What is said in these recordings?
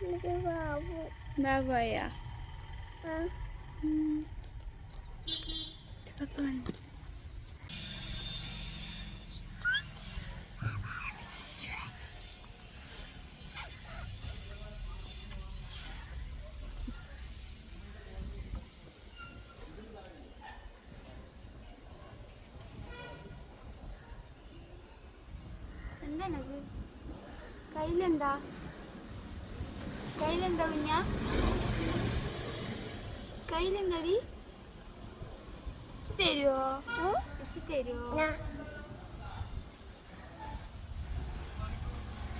ഒരു ബാബു ബാബായ ആ എന്താണത് കയ്യിലെന്താ കയ്യിലെന്താ കുഞ്ഞ? കയ്യിലെന്താടി? വെച്ച് തരുവോ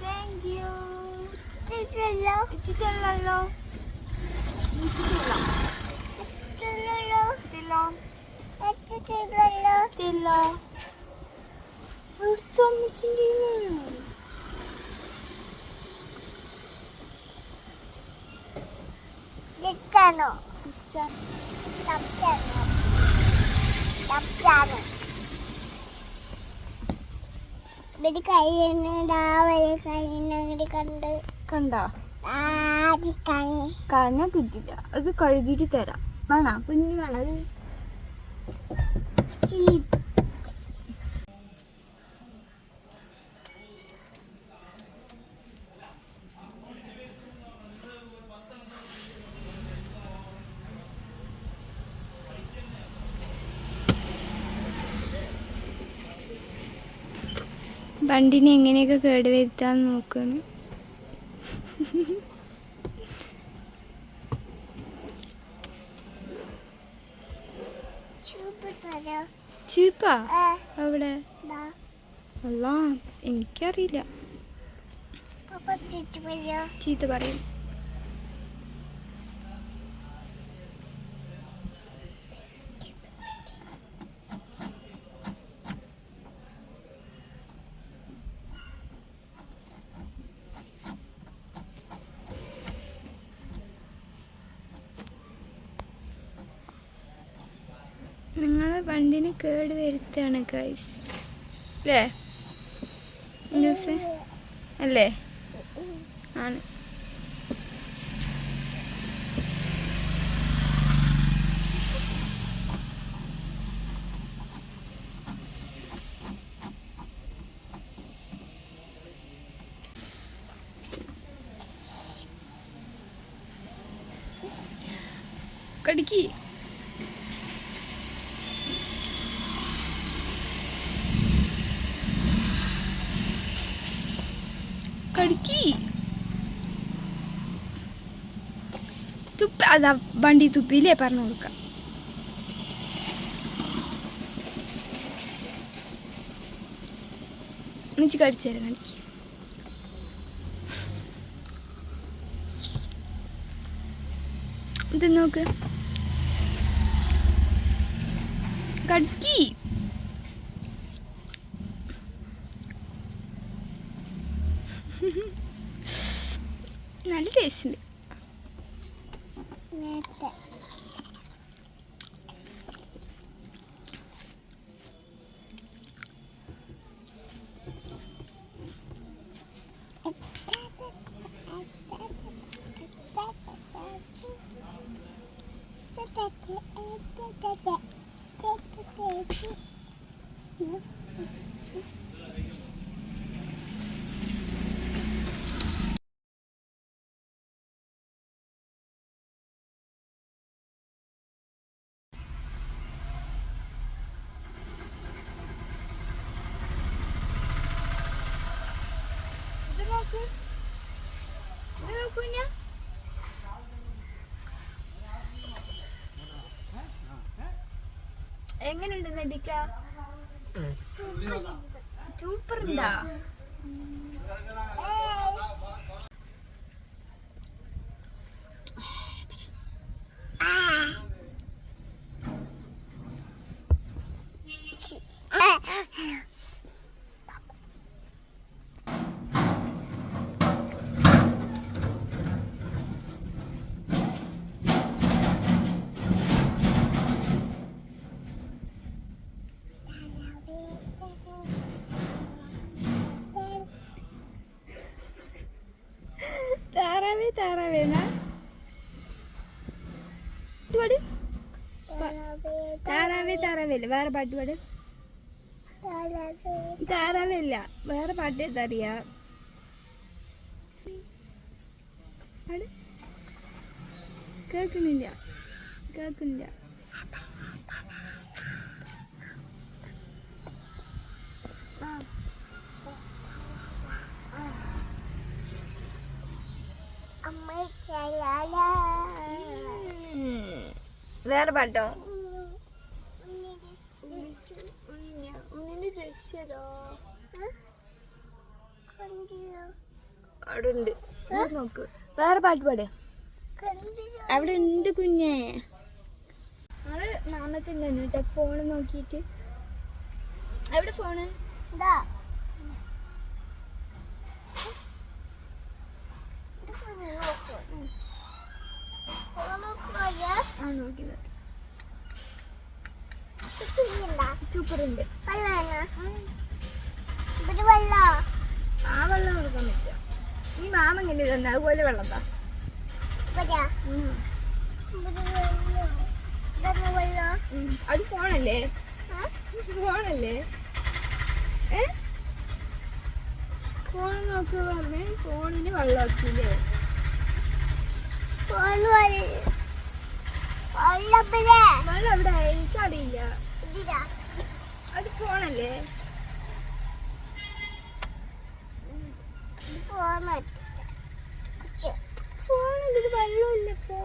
താങ്ക് യു വെച്ചിട്ടല്ലോ വെച്ചിട്ടല്ലോ വെച്ചിട്ടില്ല അവിടുത്തെ അമ്മച്ചിന്റെ Dictano. വെച്ചാ- Tappiano. Tappiano. ഇവർ കയ്യുണ്ടാ ഒരു കണ്ട്. കണ്ടോ? കാണാൻ കിട്ടില്ല അത് കഴുകിയിട്ട് തരാം. വേണോ? കുഞ്ഞു വേണം? വണ്ടിനെ എങ്ങനെയൊക്കെ കേടുവരുത്താൻ നോക്കുന്നു ചൂപ്പ് അവിടെ? അല്ല എനിക്കറിയില്ല. ചീത്ത പറയും. വണ്ടിന് കേട് വരുത്താണ് ഗൈസ് അല്ലേ അല്ലേ? ആണ്. കടിക്ക്. കടിക്ക് തുപ്പ അതാ വണ്ടി തുപ്പിയില്ലേ പറഞ്ഞു കൊടുക്കാം എന്നിച്ച് കടിച്ചു തരാം കടിക്ക് ഇത് നോക്ക് കടിക്ക് നല്ല ടേസ്റ്റ് ഉണ്ട് നേരത്തെ ഇത് നോക്ക് ഇത് നോക്കൂ ഞാൻ എങ്ങനെയുണ്ട് നദിക്ക സൂപ്പർ ഉണ്ടാ? Da താറാവേന്നാ പാട് താറാവേ താറാവേല്ല വേറെ പാട്ട് പാട്. താറാവേല്ല. വേറെ പാട്ട് എന്താ അറിയാ കേക്കുന്നില്ല കേൾക്കുന്നില്ല. വേറെ പാട്ടോ? അവിടെ ഉണ്ട് നോക്ക്. വേറെ പാട്ട് പാട്. അവിടെ ഉണ്ട് കുഞ്ഞേ. നമ്മൾ മാമത്തിന്റെ ഫോണ് നോക്കിയിട്ട്. എവിടെ ഫോണ് ആ. നോക്കി വെള്ളം? സൂപ്പറുണ്ട് ആ വെള്ളം കൊടുക്കാൻ ഈ മാമ എങ്ങനെ തന്നെ അതുപോലെ വെള്ളം? താ. അത് ഫോണല്ലേ? ഫോണല്ലേ? ഫോൺ നോക്കുക പറഞ്ഞ് ഫോണിന് വെള്ളം വെള്ളം എവിടെ എനിക്കറിയില്ല. അത് ഫോണല്ലേ? ഫോണല്ലേ? ഇത് വെള്ളമില്ല? ഫോൺ.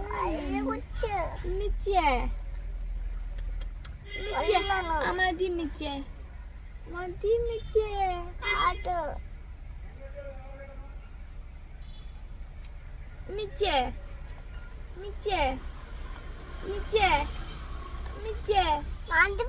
വെള്ളമാണോ? ആ മതി മിച്ചിയേ മതി മിച്ചിയേ ആട്ട്. മിച്ചിയേ മിച്ചിയേ മിച്ചിയേ മാറ്റി